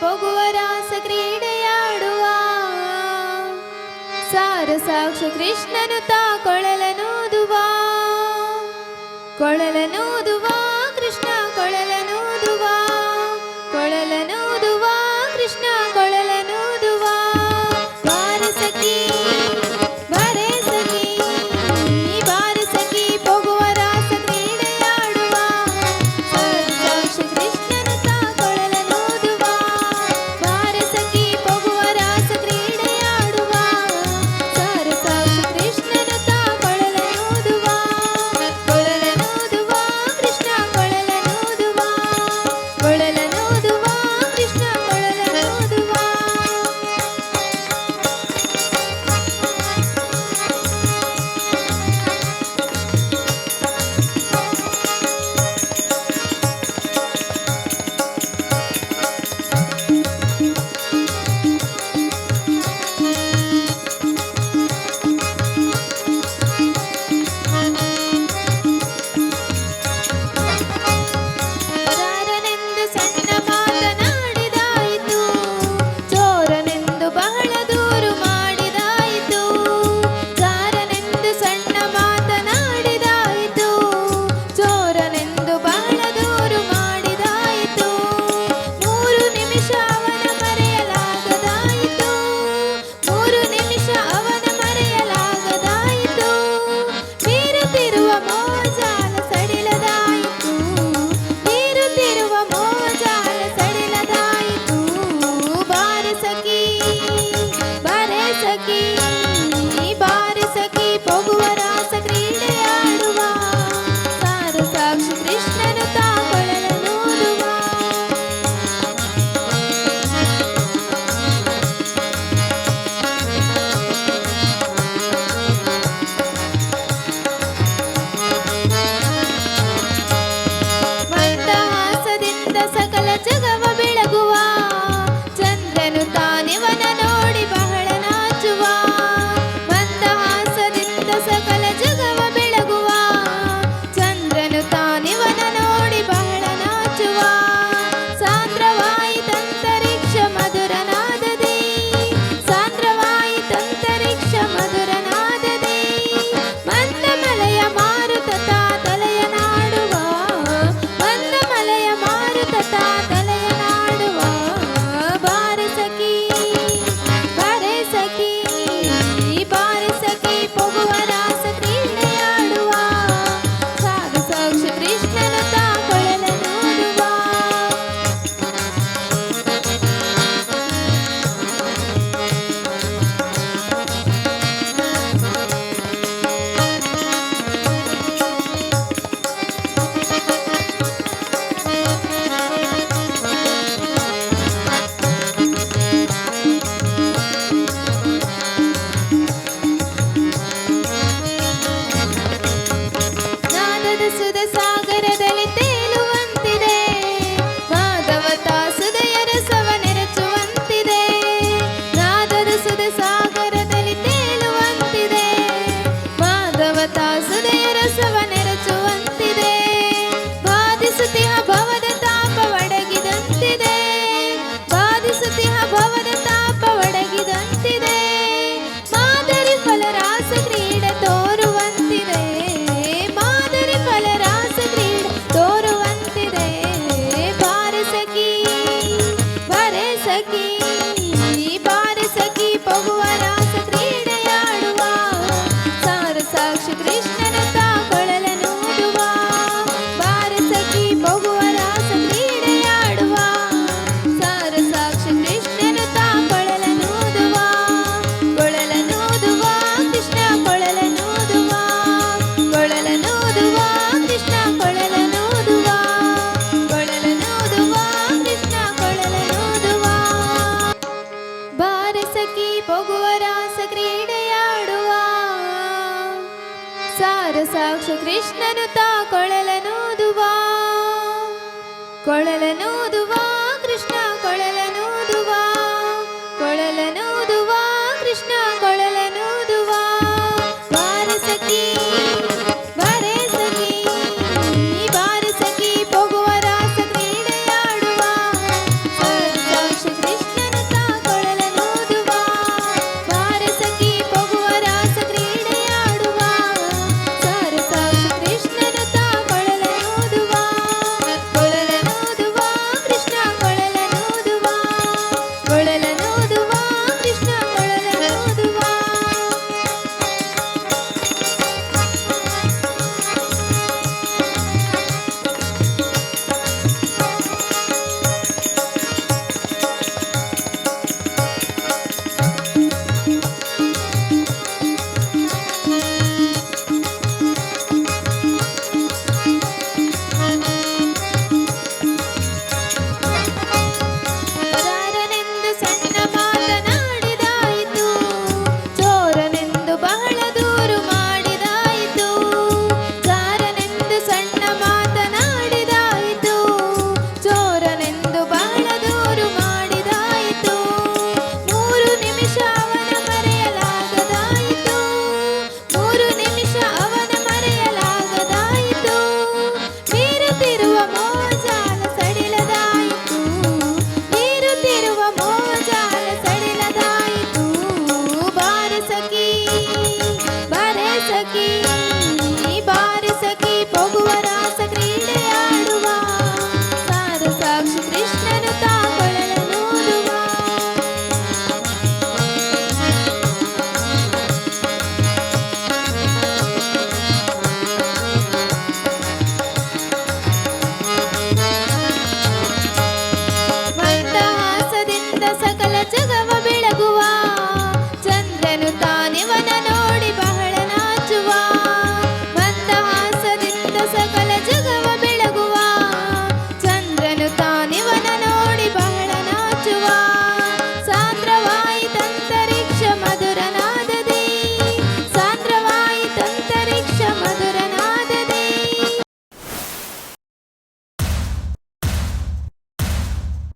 ಪೊಗುವ ರಾಸ ಕ್ರೀಡೆಯಾಡುವ ಸಾರ ಸಾಕ್ಷ ಕೃಷ್ಣನು ತಾ ಕೊಳಲನೂದುವ ಕೊಳಲನೂ ಸಾಕ್ಷ ಕೃಷ್ಣನು ತಾ ಕೊಳಲನೂದುವ ಕೊಳಲನೂದುವಾ.